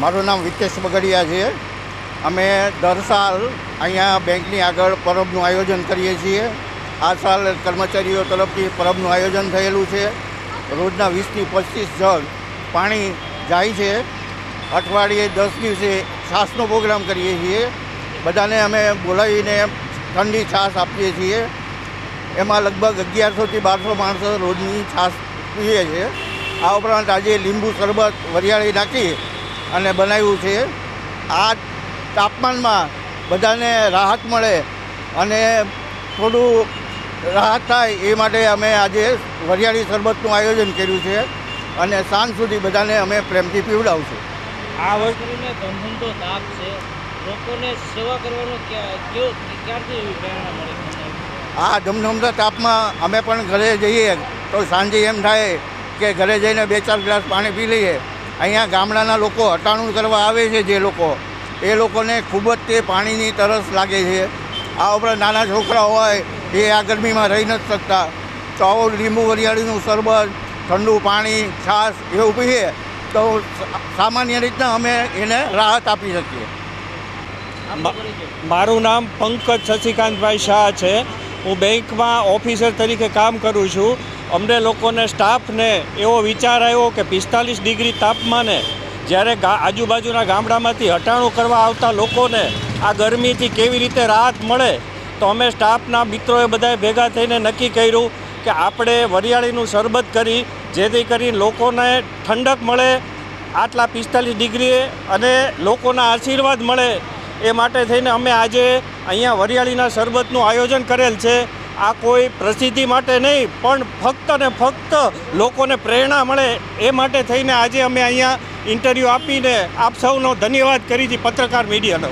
મારું નામ વિકેશ બગડિયા છે. અમે દર સાલ અહીંયા બેંકની આગળ પરબનું આયોજન કરીએ છીએ. આ સાલ કર્મચારીઓ તરફથી પરબનું આયોજન થયેલું છે. રોજના વીસથી પચીસ જણ પાણી જાય છે. અઠવાડિયે દસ દિવસે છાશનો પ્રોગ્રામ કરીએ છીએ. બધાને અમે બોલાવીને ઠંડી છાશ આપીએ છીએ. એમાં લગભગ અગિયારસોથી બારસો માણસો રોજની છાશ પીએ છે. આ ઉપરાંત આજે લીંબુ શરબત વરિયાળી નાખી અને બનાવ્યું છે. આ તાપમાનમાં બધાને રાહત મળે અને થોડું રાહત થાય એ માટે અમે આજે વરિયાળી શરબતનું આયોજન કર્યું છે અને સાંજ સુધી બધાને અમે પ્રેમથી પીવડાવશું. આ વસ્તુ કરીને તાપ છે. લોકોને સેવા કરવાનો ક્યારથી પ્રેરણા મળી આ ધમધમતા તાપમાં અમે પણ ઘરે જઈએ તો સાંજે એમ થાય કે ઘરે જઈને બે ચાર ગ્લાસ પાણી પી લઈએ. અહીંયા ગામડાના લોકો હટાણું કરવા આવે છે જે લોકો, એ લોકોને ખૂબ જ તે પાણીની તરસ લાગે છે. આ ઉપરાંત નાના છોકરા હોય, એ આ ગરમીમાં રહી નથી શકતા. તો આવો લીંબુ વરિયાળીનું શરબત, ઠંડુ પાણી, છાશ એવું પીએ તો સામાન્ય રીતના અમે એને રાહત આપી શકીએ. મારું નામ પંકજ શશિકાંતભાઈ શાહ છે. હું બેંકમાં ઓફિસર તરીકે કામ કરું છું. અમને લોકોને, સ્ટાફને એવો વિચાર આવ્યો કે પિસ્તાલીસ ડિગ્રી તાપમાને જ્યારે આજુબાજુના ગામડામાંથી હટાણું કરવા આવતા લોકોને આ ગરમીથી કેવી રીતે રાહત મળે, તો અમે સ્ટાફના મિત્રોએ બધાએ ભેગા થઈને નક્કી કર્યું કે આપણે વરિયાળીનું શરબત કરી, જેથી કરીને લોકોને ઠંડક મળે, આટલા પિસ્તાલીસ ડિગ્રીએ અને લોકોના આશીર્વાદ મળે. એ માટે થઈને અમે આજે અહીંયા વરિયાળીના શરબતનું આયોજન કરેલ છે. આ કોઈ પ્રસિદ્ધિ માટે નહીં, પણ ફક્ત ને ફક્ત લોકોને પ્રેરણા મળે એ માટે થઈને આજે અમે અહીંયા ઇન્ટરવ્યૂ આપીને આપ સૌનો ધન્યવાદ કરી છે પત્રકાર મીડિયાનો.